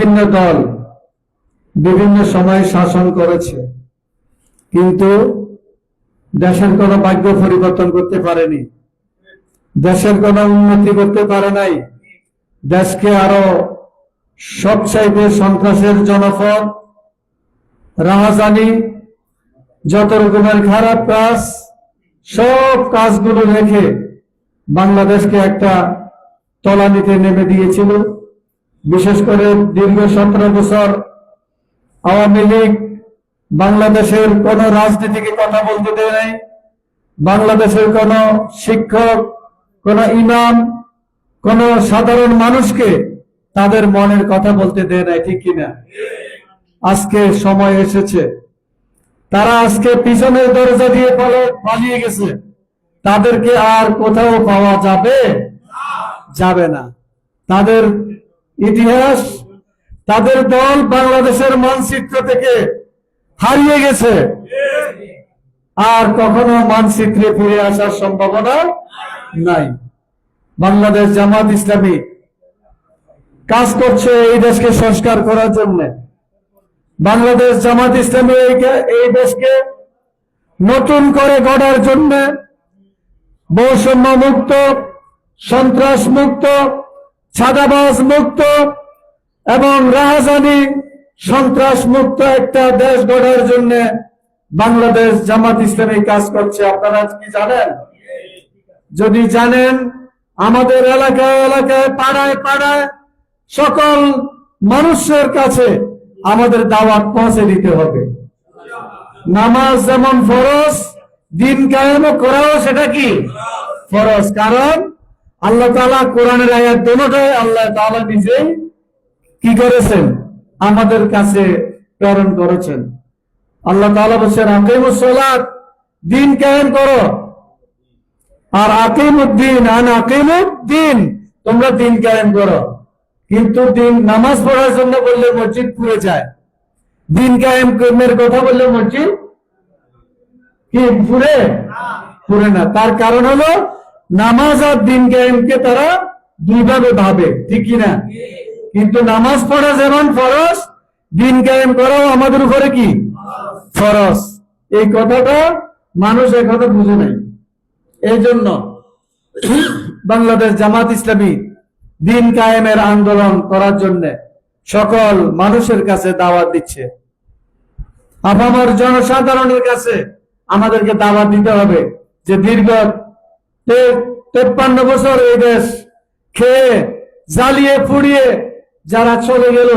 বিভিন্ন দল বিভিন্ন সময় শাসন করেছে। কিন্তু দেশের কোনো ভাগ্য পরিবর্তন করতে পারেনি। দেশের কোনো উন্নতি করতে পারে নাই। দেশকে আরও সবচাইতে সন্ত্রাসের জনপদ রাহাজানি যত রকমের খারাপ কাজ, সব কাজগুলো রেখে বাংলাদেশকে একটা তলানিতে নেমে দিয়েছিল। বিশেষ করে দীর্ঘ সতেরো বছর আওয়ামী লীগ বাংলাদেশের কোন রাজনীতিকে কথা বলতে দেয় নাই। বাংলাদেশের কোন শিক্ষক, কোন ইমাম, কোন সাধারণ মানুষকে তাদের মনের কথা বলতে দেয় নাই, ঠিক কিনা? আজকে সময় এসেছে। তারা আজকে পিছনের দরজা দিয়ে পালা- পালিয়ে গেছে। তাদেরকে আর কোথাও পাওয়া যাবে? যাবে না। তাদের ইতিহাস তাদের দল বাংলাদেশের মানচিত্র থেকে হারিয়ে গেছে। আর কখনো মানচিত্রে ফিরে আসার সম্ভাবনা নাই। বাংলাদেশ জামাত ইসলামী কাজ করছে এই দেশকে সংস্কার করার জন্য। বাংলাদেশ জামাত ইসলামী এই- দেশকে নতুন করে গড়ার জন্য বৈষম্য মুক্ত সন্ত্রাস মুক্ত ছাদাবাজ মুক্ত এবং রাহাজানি সন্ত্রাস মুক্ত একটা দেশ গড়ার জন্য বাংলাদেশ জামাত ইসলামী কাজ করছে। আপনারা কি জানেন? যদি জানেন, আমাদের এলাকায় এলাকায়, পাড়ায় পাড়ায় সকল মানুষের কাছে আমাদের দাওয়াত পৌঁছে দিতে হবে। নামাজ যেমন ফরজ, দিন কায়েম করাও সেটা কি? ফরজ। কারণ আল্লাহ তাআলা কোরআনের আয়াত দুটোটাই আল্লাহ তাআলা নিজেই কি করেছেন? আমাদের কাছে প্রেরণ করেছেন। আল্লাহ তাআলা বলছেন, আকিমুস সালাত, দিন কায়েম করো। আর আকিমুদ্দিন, আন আকিমুদ্দিন, তোমরা দিন কায়েম করো। কিন্তু দিন নামাজ পড়ার জন্য বললে মসজিদ পুড়ে যায়। দিন কায়েমের কথা বললে মসজিদ কি পুরে পুরে না। তার কারণ হলো নামাজ আর দিন কায়েমকে তারা দুইভাবে ভাবে, ঠিক কি না কিন্তু নামাজ পড়া যেমন ফরজ, দিন কায়েম করাও আমাদের উপরে কি? ফরজ। এই কথাটা মানুষ এখনও বুঝে নাই। এই জন্য বাংলাদেশ জামাত ইসলামী দিন কায়েমের আন্দোলন করার জন্য সকল মানুষের কাছে দাওয়াত দিচ্ছে। আপামর জনসাধারণের কাছে আমাদেরকে দাওয়াত দিতে হবে যে দীর্ঘ তেপ্পান্ন বছর এই দেশ খেয়ে জ্বালিয়ে পুড়িয়ে যারা চলে গেল